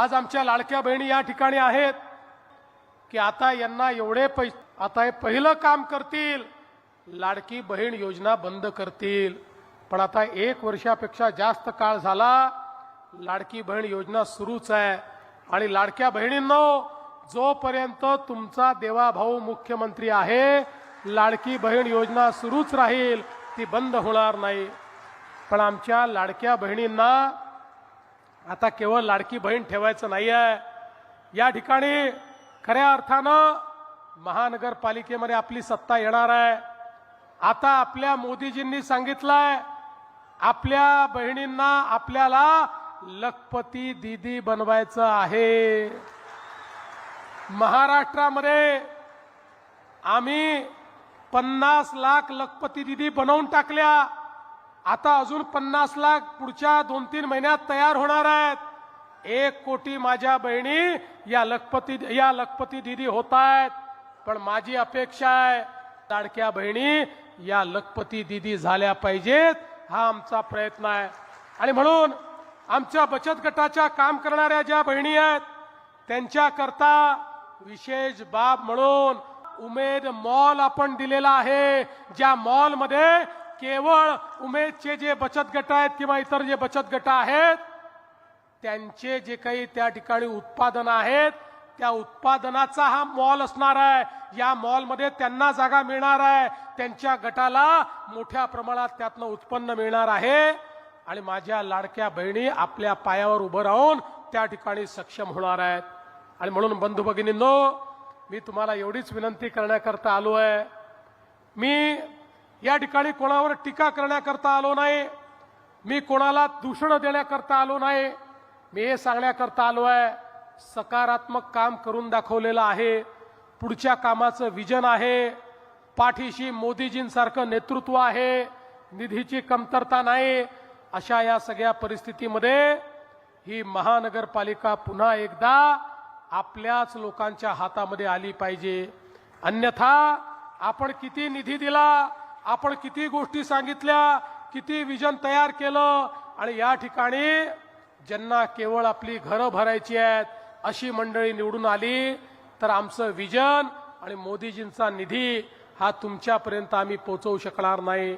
आज आमच्या लाडक्या बहिणी या ठिकाणी आहेत की आता यांना एवढे पै आता हे पहिलं काम करतील. लाडकी बहीण योजना बंद करतील. पण आता एक वर्षापेक्षा जास्त काळ झाला लाडकी बहीण योजना सुरूच आहे. आणि लाडक्या बहिणींनो जोपर्यंत तुमचा देवाभाऊ मुख्यमंत्री आहे लाडकी बहीण योजना सुरूच राहील ती बंद होणार नाही. पण आमच्या लाडक्या बहिणींना आता केवळ लाडकी बहीण ठेवायचं नाही आहे या ठिकाणी खऱ्या अर्थानं महानगरपालिकेमध्ये आपली सत्ता येणार आहे. आता आपल्या मोदीजींनी सांगितलंय आपल्या बहिणींना आपल्याला लखपती दिदी बनवायचं आहे. महाराष्ट्रामध्ये आम्ही पन्नास लाख लखपती दिदी बनवून टाकल्या. आता अजून पन्नास लाख पुढच्या दोन तीन महिन्यात तयार होणार आहेत. एक कोटी माझ्या बहिणी या लखपती या लखपती दिदी होत आहेत. पण माझी अपेक्षा आहे लाडक्या बहिणी या लखपती दिदी झाल्या पाहिजेत हा आमचा प्रयत्न आहे. आणि म्हणून आमच्या बचत गटाच्या काम करणाऱ्या ज्या बहिणी आहेत त्यांच्याकरता विशेष बाब म्हणून उमेद मॉल आपण दिलेला आहे ज्या मॉलमध्ये केवळ उमेदचे जे बचत गट आहेत किंवा इतर जे बचत गट आहेत त्यांचे जे काही त्या ठिकाणी उत्पादन आहेत त्या उत्पादनाचा हा मॉल असणार आहे. या मॉलमध्ये त्यांना जागा मिळणार आहे. त्यांच्या गटाला मोठ्या प्रमाणात त्यातनं उत्पन्न मिळणार आहे. आणि माझ्या लाडक्या बहिणी आपल्या पायावर उभं राहून त्या ठिकाणी सक्षम होणार आहेत. आणि म्हणून बंधू भगिनींनो मी तुम्हाला एवढीच विनंती करण्याकरता आलो आहे. मी या ठिकाणी कोणावर टीका करण्याकरता आलो नाही. मी कोणाला दूषण देण्याकरता आलो नाही. मी हे सांगण्याकरता आलो आहे सकारात्मक काम करून दाखवलेलं आहे. पुढच्या कामाचं विजन आहे. पाठीशी मोदीजींसारखं नेतृत्व आहे. निधीची कमतरता नाही. अशा या सगळ्या परिस्थितीमध्ये ही महानगरपालिका पुन्हा एकदा आपल्याच लोकांच्या हातामध्ये आली पाहिजे. अन्यथा आपण किती निधी दिला आपण किती गोष्टी सांगितल्या किती विजन तयार केलं आणि या ठिकाणी ज्यांना केवळ आपली घरं भरायची आहेत अशी मंडळी निवडून आली तर आमचं विजन आणि मोदीजींचा निधी हा तुमच्यापर्यंत आम्ही पोहोचवू शकणार नाही.